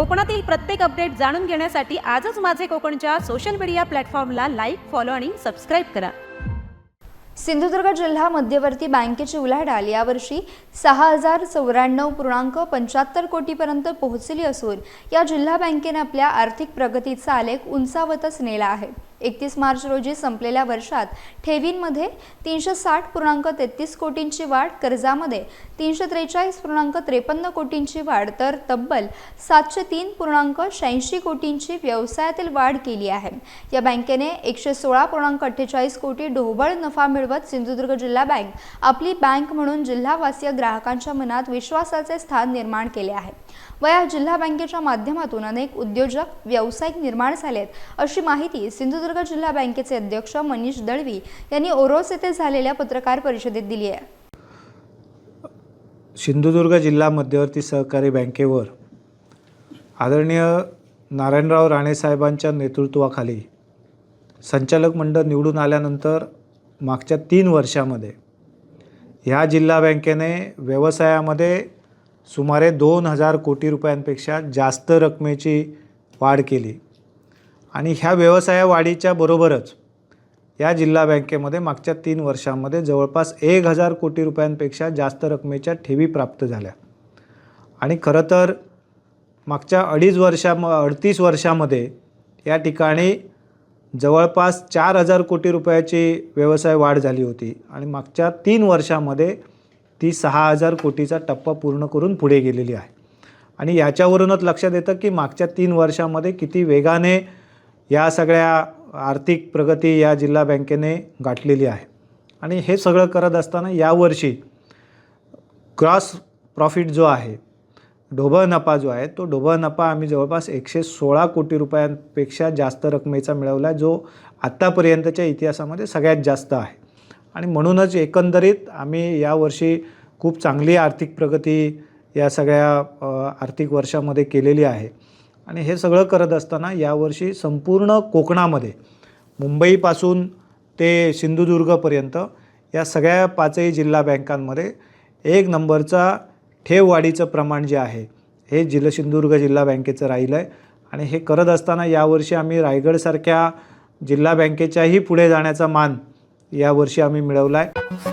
कोकणातील प्रत्येक अपडेट जाणून घेण्यासाठी आजच माझे कोकणच्या सोशल मीडिया प्लॅटफॉर्मला लाईक फॉलो आणि सबस्क्राईब करा. सिंधुदुर्ग जिल्हा मध्यवर्ती बँकेची उलाढाल यावर्षी सहा हजार चौऱ्याण्णव पूर्णांक पंच्याहत्तर कोटीपर्यंत पोहोचली असून या जिल्हा बँकेने आपल्या आर्थिक प्रगतीचा आलेख उंचावतच नेला आहे. एकतीस मार्च रोजी संपलेल्या वर्षात ठेवींमध्ये तीनशे साठ पूर्णांक तेहतीस कोटींची वाढ कर्जामध्ये तीनशे त्रेचाळीस पूर्णांक त्रेपन्न कोटींची वाढ तर तब्बल सातशे तीन पूर्णांक शहाऐंशी कोटींची व्यवसायातील वाढ केली आहे. या बँकेने एकशे सोळा पूर्णांक अठ्ठेचाळीस कोटी ढोबळ नफा मिळवत सिंधुदुर्ग जिल्हा बँक आपली बँक म्हणून जिल्हावासीय ग्राहकांच्या मनात विश्वासाचे स्थान निर्माण केले आहे. व या जिल्हा बँकेच्या माध्यमातून अनेक उद्योजक व्यावसायिक निर्माण झालेत अशी माहिती सिंधुदुर्ग जिल्हा बँकेचे अध्यक्ष मनीष दळवी यांनी ओरोस येथे झालेल्या पत्रकार परिषदेत दिली आहे. सिंधुदुर्ग जिल्हा मध्यवर्ती सहकारी बँकेवर आदरणीय नारायणराव राणेसाहेबांच्या नेतृत्वाखाली संचालक मंडळ निवडून आल्यानंतर मागच्या तीन वर्षामध्ये ह्या जिल्हा बँकेने व्यवसायामध्ये सुमारे दोन हजार कोटी रुपयांपेक्षा जास्त रकमेची वाढ केली. आणि ह्या व्यवसाय वाढीच्या बरोबरच या जिल्हा बँकेमध्ये मागच्या तीन वर्षांमध्ये जवळपास एक हजार कोटी रुपयांपेक्षा जास्त रकमेच्या ठेवी प्राप्त झाल्या. आणि खरं तर मागच्या अडीच वर्षा अडतीस वर्षामध्ये या ठिकाणी जवळपास चार हजार कोटी रुपयाची व्यवसाय वाढ झाली होती. आणि मागच्या तीन वर्षामध्ये ती सहा हजार कोटीचा टप्पा पूर्ण करून पुढे गेलेली आहे. आणि याच्यावरूनच लक्षात येतं की मागच्या तीन वर्षामध्ये किती वेगाने या सगळ्या आर्थिक प्रगती या जिल्हा बँकेने गाठलेली आहे. आणि हे सगळं करत असताना यावर्षी क्रॉस प्रॉफिट जो आहे ढोबळ नफा जो आहे तो ढोबळ नफा आम्ही जवळपास एकशे सोळा कोटी रुपयांपेक्षा जास्त रकमेचा मिळवला जो आत्तापर्यंतच्या इतिहासामध्ये सगळ्यात जास्त आहे. आणि म्हणूनच एकंदरीत आम्ही यावर्षी खूप चांगली आर्थिक प्रगती या सगळ्या आर्थिक वर्षामध्ये केलेली आहे. आणि हे सगळं करत असताना यावर्षी संपूर्ण कोकणामध्ये मुंबईपासून ते सिंधुदुर्गपर्यंत या सगळ्या पाचही जिल्हा बँकांमध्ये एक नंबरचा ठेववाढीचं प्रमाण जे आहे हे जिल्हा सिंधुदुर्ग जिल्हा बँकेचं राहिलं आहे आणि हे करत असताना यावर्षी आम्ही रायगडसारख्या जिल्हा बँकेच्याही पुढे जाण्याचा मान यावर्षी आम्ही मिळवला आहे